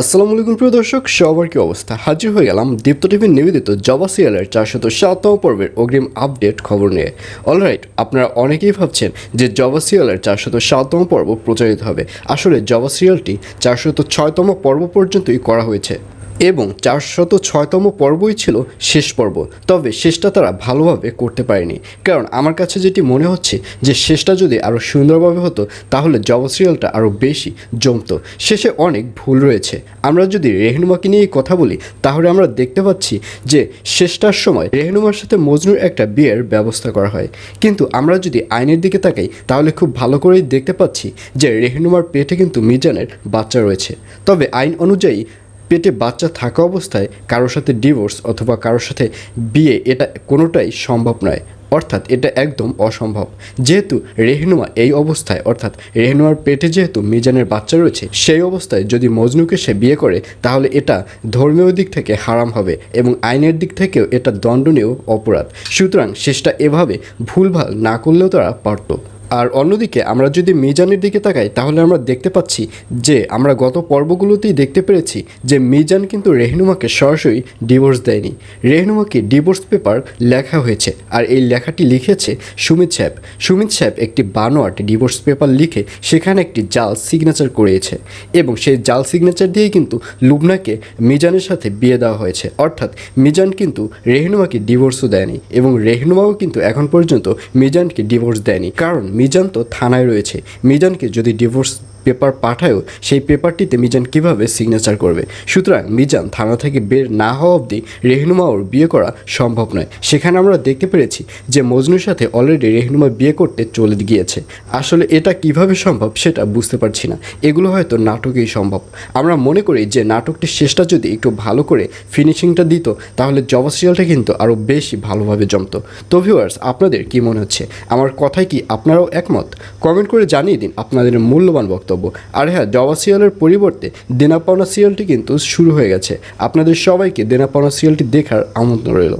আসসালামু আলাইকুম, প্রিয় দর্শক, সবার কি অবস্থা? হাজির হয়ে গেলাম দীপ্ত টিভির নিবেদিত জবা সিরিয়ালের চারশত সাততম পর্বের অগ্রিম আপডেট খবর নিয়ে। অলরাইট, আপনারা অনেকেই ভাবছেন যে জবা সিরিয়ালের চারশত সাততম পর্ব প্রচারিত হবে। আসলে জবা সিরিয়ালটি চারশত ছয়তম পর্ব পর্যন্তই করা হয়েছে। এবং চারশত ছয়তম পর্বই ছিল শেষ পর্ব। তবে শেষটা তারা ভালোভাবে করতে পারেনি। কারণ আমার কাছে যেটি মনে হচ্ছে যে শেষটা যদি আরও সুন্দরভাবে হতো, তাহলে জব সিরিয়ালটা আরও বেশি জমতো। শেষে অনেক ভুল রয়েছে। আমরা যদি রেহনুমাকে নিয়ে কথা বলি, তাহলে আমরা দেখতে পাচ্ছি যে শেষটার সময় রেহনুমার সাথে মজনুর একটা বিয়ের ব্যবস্থা করা হয়। কিন্তু আমরা যদি আইনের দিকে তাকাই, তাহলে খুব ভালো করেই দেখতে পাচ্ছি যে রেহনুমার পেটে কিন্তু মিজানের বাচ্চা রয়েছে। তবে আইন অনুযায়ী পেটে বাচ্চা থাকা অবস্থায় কারোর সাথে ডিভোর্স অথবা কারোর সাথে বিয়ে এটা কোনোটাই সম্ভব নয়। অর্থাৎ এটা একদম অসম্ভব। যেহেতু রেহনুমা এই অবস্থায়, অর্থাৎ রেহনুমার পেটে যেহেতু মিজানের বাচ্চা রয়েছে, সেই অবস্থায় যদি মজনুকে সে বিয়ে করে, তাহলে এটা ধর্মীয় দিক থেকে হারাম হবে এবং আইনের দিক থেকেও এটা দণ্ডনীয় অপরাধ। সুতরাং শেষটা এভাবে ভুলভাল না করলেও তারা পারতো। আর অন্যদিকে আমরা যদি মিজানের দিকে তাকাই, তাহলে আমরা দেখতে পাচ্ছি যে আমরা গত পর্বগুলোতেই দেখতে পেরেছি যে মিজান কিন্তু রেহনুমাকে সরাসরি ডিভোর্স দেয়নি। রেহনুমাকে ডিভোর্স পেপার লেখা হয়েছে আর এই লেখাটি লিখেছে সুমিত সাহেব সুমিত সাহেব একটি বানোয়াট ডিভোর্স পেপার লিখে সেখানে একটি জাল সিগনেচার করিয়েছে এবং সেই জাল সিগনেচার দিয়েই কিন্তু লুবনাকে মিজানের সাথে বিয়ে দেওয়া হয়েছে। অর্থাৎ মিজান কিন্তু রেহনুমাকে ডিভোর্সও দেয়নি এবং রেহনুমাও কিন্তু এখন পর্যন্ত মিজানকে ডিভোর্স দেয়নি। কারণ মিজান তো থানায় রয়েছে। মিজানকে যদি ডিভোর্স পেপার পাঠায়ও সেই পেপারটিতে মিজান কীভাবে সিগনেচার করবে। সুতরাং মিজান থানা থেকে বের না হওয়া অবধি রেহনুমাওর বিয়ে করা সম্ভব নয়। সেখানে আমরা দেখতে পেরেছি যে মজনুর সাথে অলরেডি রেহনুমা বিয়ে করতে চলে গিয়েছে। আসলে এটা কীভাবে সম্ভব সেটা বুঝতে পারছি না। এগুলো হয়তো নাটকেই সম্ভব। আমরা মনে করি যে নাটকটির শেষটা যদি একটু ভালো করে ফিনিশিংটা দিত, তাহলে জবা সিরিয়ালটা কিন্তু আরও বেশি ভালোভাবে জমতো। তো ভিউয়ার্স আপনাদের কি মনে হচ্ছে? আমার কথায় কি আপনারাও একমত? কমেন্ট করে জানিয়ে দিন আপনাদের মূল্যবান বক্তব্য। আর হ্যাঁ জবা সিরিয়ালের পরিবর্তে দেনাপাওনা সিরিয়ালটি কিন্তু শুরু হয়ে গেছে। আপনাদের সবাইকে দেনাপাওনা সিরিয়ালটি দেখার আমন্ত্রণ রইল।